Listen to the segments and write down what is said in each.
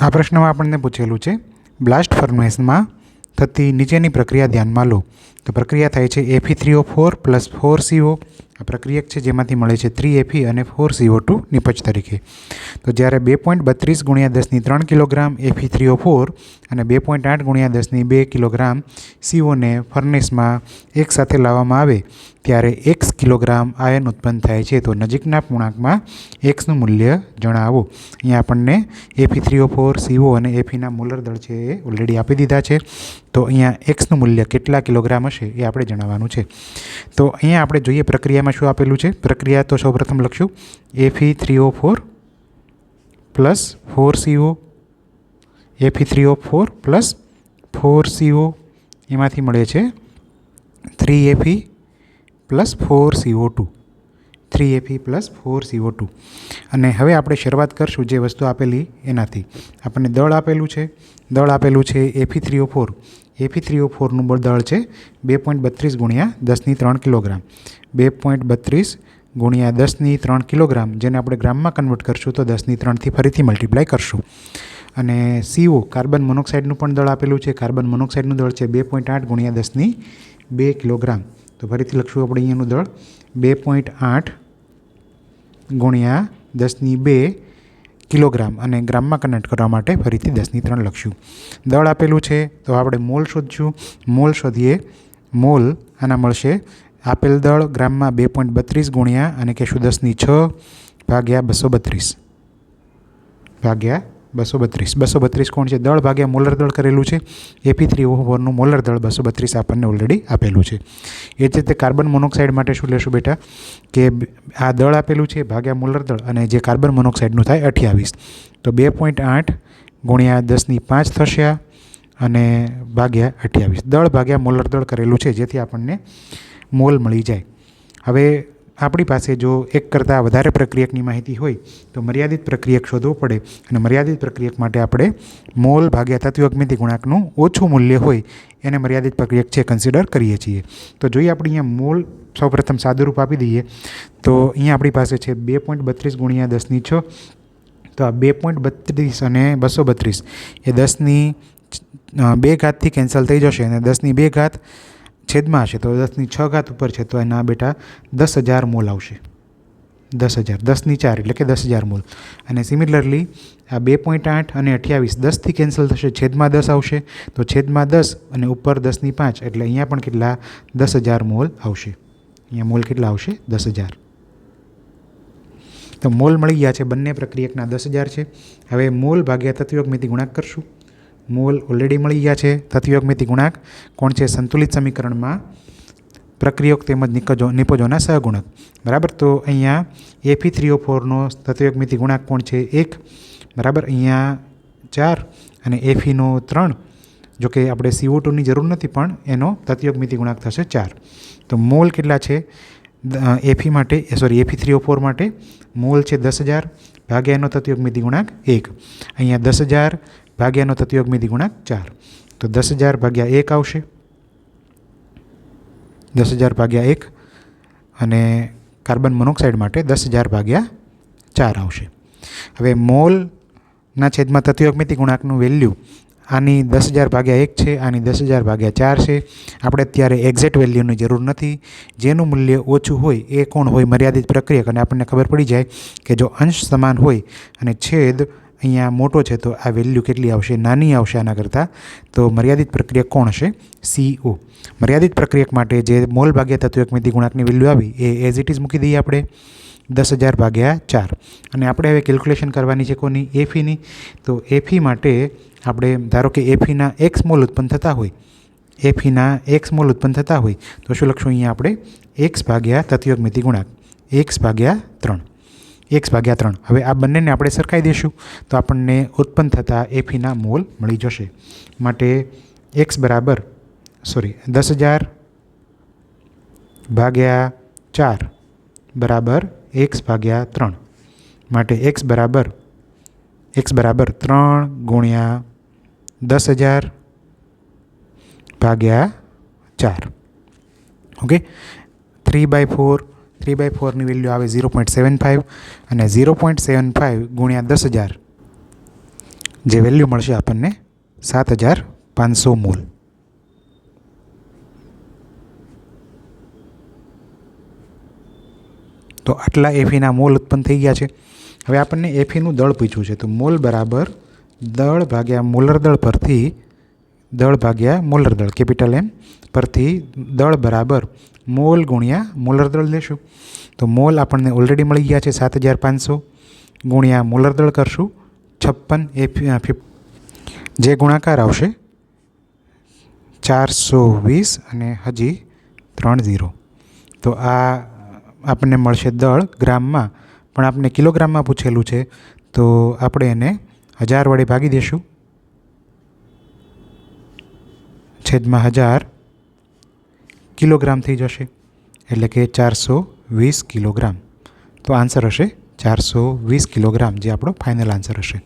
આ પ્રશ્નમાં આપણને પૂછેલું છે બ્લાસ્ટ ફર્નેસમાં થતી નીચેની પ્રક્રિયા ધ્યાનમાં લો. તો પ્રક્રિયા થાય છે Fe three O four plus four CO આ પ્રક્રિયક છે, જેમાંથી મળે છે થ્રી એફી અને ફોર સીઓ ટુ નિપજ તરીકે. તો જ્યારે બે પોઈન્ટ બત્રીસ ગુણ્યા દસની ત્રણ kilogram Fe three O four અને બે પોઈન્ટ આઠ ગુણ્યા દસની બે કિલોગ્રામ સીઓને ફર્નેસમાં એકસાથે લાવવામાં આવે, ત્યારે એક્સ કિલોગ્રામ આયન ઉત્પન્ન થાય છે. તો નજીકના પૂર્ણાંકમાં એક્સનું મૂલ્ય જણાવો. અહીંયા આપણને Fe three O four CO અને એફીના મોલર દળ છે એ ઓલરેડી આપી દીધા છે. તો અહીંયા એક્સનું મૂલ્ય કેટલા કિલોગ્રામ હશે એ આપણે જણાવવાનું છે. તો અહીંયા આપણે જોઈએ પ્રક્રિયામાં શું આપેલું છે. પ્રક્રિયા તો સૌપ્રથમ લખશું. Fe three O four plus four CO Fe three O four plus four CO એમાંથી મળે છે three Fe plus four CO two three Fe plus four CO two અને હવે આપણે શરૂઆત કરશું જે વસ્તુ આપેલી એનાથી. આપણને દળ આપેલું છે. દળ આપેલું છે Fe three O four Fe three O ફોરનું બળ દળ છે બે પોઈન્ટ બત્રીસ ગુણ્યા દસની ત્રણ કિલોગ્રામ. બે પોઈન્ટ બત્રીસ ગુણ્યા દસની ત્રણ કિલોગ્રામ. જેને આપણે ગ્રામમાં કન્વર્ટ કરશું તો દસની ત્રણથી ફરીથી મલ્ટીપ્લાય કરશું. અને સીઓ કાર્બન મોનોક્સાઇડનું પણ દળ આપેલું છે. કાર્બન મોનોક્સાઇડનું દળ છે બે પોઈન્ટ આઠ ગુણ્યા દસની બે કિલોગ્રામ. તો ફરીથી લખશું આપણે અહીંયાનું દળ. બે પોઈન્ટ આઠ ગુણ્યા દસની બે કિલોગ્રામ અને ગ્રામમાં કન્વર્ટ કરવા માટે ફરીથી દસની ત્રણ લખશું. દળ આપેલું છે, તો આપણે મોલ શોધશું. મોલ શોધીએ. મોલ આના મળશે. આપેલ દળ ગ્રામમાં બે પોઈન્ટ બત્રીસ ગુણ્યા અને કહેશું દસની છ ભાગ્યા બસો બત્રીસ. ભાગ્યા બસો બત્રીસ. બસો બત્રીસ કોણ છે? દળ ભાગ્યા મોલર દળ કરેલું છે. એપી થ્રી ઓ ફોરનું મોલર દળ બસો બત્રીસ આપણને ઓલરેડી આપેલું છે. એ જ રીતે કાર્બન મોનોક્સાઇડ માટે શું લેશું બેટા? કે આ દળ આપેલું છે, ભાગ્યા મોલર દળ અને જે કાર્બન મોનોક્સાઇડનું થાય અઠ્યાવીસ. તો બે પોઈન્ટ આઠ ગુણ્યા દસની પાંચ થશે આ અને ભાગ્યા અઠ્યાવીસ. દળ ભાગ્યા મોલર દળ કરેલું છે, જેથી આપણને મોલ મળી જાય. હવે આપણી પાસે જો એક કરતાં વધારે પ્રક્રિયકની માહિતી હોય, તો મર્યાદિત પ્રક્રિયક શોધવો પડે અને મર્યાદિત પ્રક્રિયક માટે આપણે મોલ ભાગ્યા તત્વગમિતિ ગુણાંકનું ઓછું મૂલ્ય હોય, એને મર્યાદિત પ્રક્રિયક છે કન્સિડર કરીએ છીએ. તો જોઈએ આપણે અહીંયા મોલ સૌપ્રથમ સાદુરૂપ આપી દઈએ. તો અહીંયા આપણી પાસે છે બે પોઈન્ટ બત્રીસ ગુણ્યા દસની છ. તો આ બે પોઈન્ટ બત્રીસ અને બસો બત્રીસ એ દસની બે ઘાતથી કેન્સલ થઈ જશે અને દસની બે ઘાત છેદમાં હશે તો દસની છ ઘાત ઉપર છે તો એના બેટા દસ હજાર મોલ આવશે. દસ હજાર. દસની ચાર એટલે કે દસ હજાર મોલ. અને સિમિલરલી આ બે પોઈન્ટ આઠ અને અઠ્યાવીસ દસથી કેન્સલ થશે, છેદમાં દસ આવશે. તો છેદમાં દસ અને ઉપર દસની પાંચ એટલે અહીંયા પણ કેટલા? દસ હજાર મોલ આવશે. અહીંયા મોલ કેટલા આવશે? દસ હજાર. તો મોલ મળી ગયા છે. બંને પ્રક્રિયકના દસ હજાર છે. હવે મોલ ભાગ્યા તત્વયોગમિતિ ગુણાક કરશું. મોલ ઓલરેડી મળી ગયા છે. તત્વયોગમિતિ ગુણાંક કોણ છે? સંતુલિત સમીકરણમાં પ્રક્રિયક તેમજ નિકજો, નિપજોના સહગુણક. બરાબર? તો અહીંયા એફી થ્રી ઓ ફોરનો તત્વયોગમિતિ ગુણાંક કોણ છે? એક. બરાબર? અહીંયા ચાર અને એફીનો ત્રણ. જો કે આપણે સીઓ ટુની જરૂર નથી, પણ એનો તત્વયોગમિતિ ગુણાંક થશે ચાર. તો મોલ કેટલા છે? એફી માટે sorry Fe three O four માટે મોલ છે દસ હજાર ભાગ્યા એનો તત્વયોગમિતિ ગુણાંક એક. અહીંયા દસ હજાર ભાગ્યાનો તત્યોગમિતિ ગુણાંક ચાર. તો દસ હજાર ભાગ્યા એક આવશે. દસ હજાર ભાગ્યા એક અને કાર્બન મોનોક્સાઇડ માટે દસ હજાર ભાગ્યા ચાર આવશે. હવે મોલના છેદમાં તત્વયોગમિતિ ગુણાંકનું વેલ્યુ આની દસ હજાર ભાગ્યા એક છે, આની દસ હજાર ભાગ્યા ચાર છે. આપણે અત્યારે એક્ઝેક્ટ વેલ્યુની જરૂર નથી. જેનું મૂલ્ય ઓછું હોય એ કોણ હોય મર્યાદિત પ્રક્રિયક? અને આપણને ખબર પડી જાય કે જો અંશ સમાન હોય અને છેદ અહીંયા મોટો છે તો આ વેલ્યુ કેટલી આવશે? નાની આવશે આના કરતાં. તો મર્યાદિત પ્રક્રિયક કોણ હશે? સીઓ મર્યાદિત પ્રક્રિયક માટે જે મોલ ભાગ્યા તત્વયોગમિતિ ગુણાંકની વેલ્યુ આવી, એ એઝ ઇટ ઇઝ મૂકી દઈએ આપણે. દસ હજાર ભાગ્યા ચાર. અને આપણે હવે કેલ્ક્યુલેશન કરવાની છે કોની? એફીની તો એફી માટે આપણે, ધારો કે એફીના એક્સ મોલ ઉત્પન્ન થતા હોય એફીના એક્સ મોલ ઉત્પન્ન થતા હોય, તો શું લખશું અહીંયા આપણે? એક્સ ભાગ્યા તત્વયોગમિતિ ગુણાંક. એક્સ ભાગ્યા ત્રણ. એક્સ ભાગ્યા ત્રણ. હવે આ બંનેને આપણે સરખાઈ દઈશું તો આપણને ઉત્પન્ન થતા એફીના મોલ મળી જશે. માટે એક્સ બરાબર સોરી દસ હજાર ભાગ્યા ચાર બરાબર એક્સ ભાગ્યા ત્રણ. માટે એક્સ બરાબર એક્સ બરાબર ત્રણ ગુણ્યા દસ હજાર ભાગ્યા ચાર. Okay? Three by four three by ફોરની value આવે ઝીરો પોઈન્ટ સેવન ફાઇવ અને ઝીરો પોઈન્ટ સેવન ફાઇવ ગુણ્યા દસ હજાર. જે વેલ્યુ મળશે આપણને સાત હજાર પાંચસો મોલ. તો આટલા એફીના મોલ ઉત્પન્ન થઈ ગયા છે. હવે આપણને એફીનું દળ પૂછ્યું છે. તો મોલ બરાબર દળ ભાગ્યા મોલર દળ પરથી દળ ભાગ્યા મોલર દળ કેપિટલ એમ પરથી દળ બરાબર મોલ ગુણ્યા મોલર દળ લેશું. તો મોલ આપણને ઓલરેડી મળી ગયા છે સાત હજાર પાંચસો, ગુણ્યા મોલર દળ કરશું છપ્પન એ જે ગુણાકાર આવશે ચારસો વીસ અને હજી ત્રણ ઝીરો. તો આ આપણને મળશે દળ ગ્રામમાં. પણ આપણને કિલોગ્રામમાં પૂછેલું છે, તો આપણે એને હજાર વડે ભાગી દઈશું છેદમાં હજાર કિલોગ્રામ થઈ જશે. એટલે કે ચારસો વીસ કિલોગ્રામ. તો આન્સર હશે ચારસો વીસ કિલોગ્રામ, જે આપણો ફાઇનલ આન્સર હશે.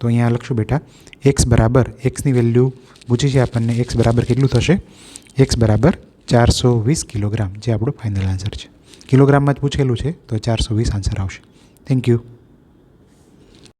તો અહીંયા લખશું બેટા એક્સ બરાબર એક્સની વેલ્યુ પૂછી છે આપણને એક્સ બરાબર કેટલું થશે? એક્સ બરાબર ચારસો વીસ કિલોગ્રામ, જે આપણો ફાઇનલ આન્સર છે. કિલોગ્રામમાં જ પૂછેલું છે, તો ચારસો વીસ આન્સર આવશે. Thank you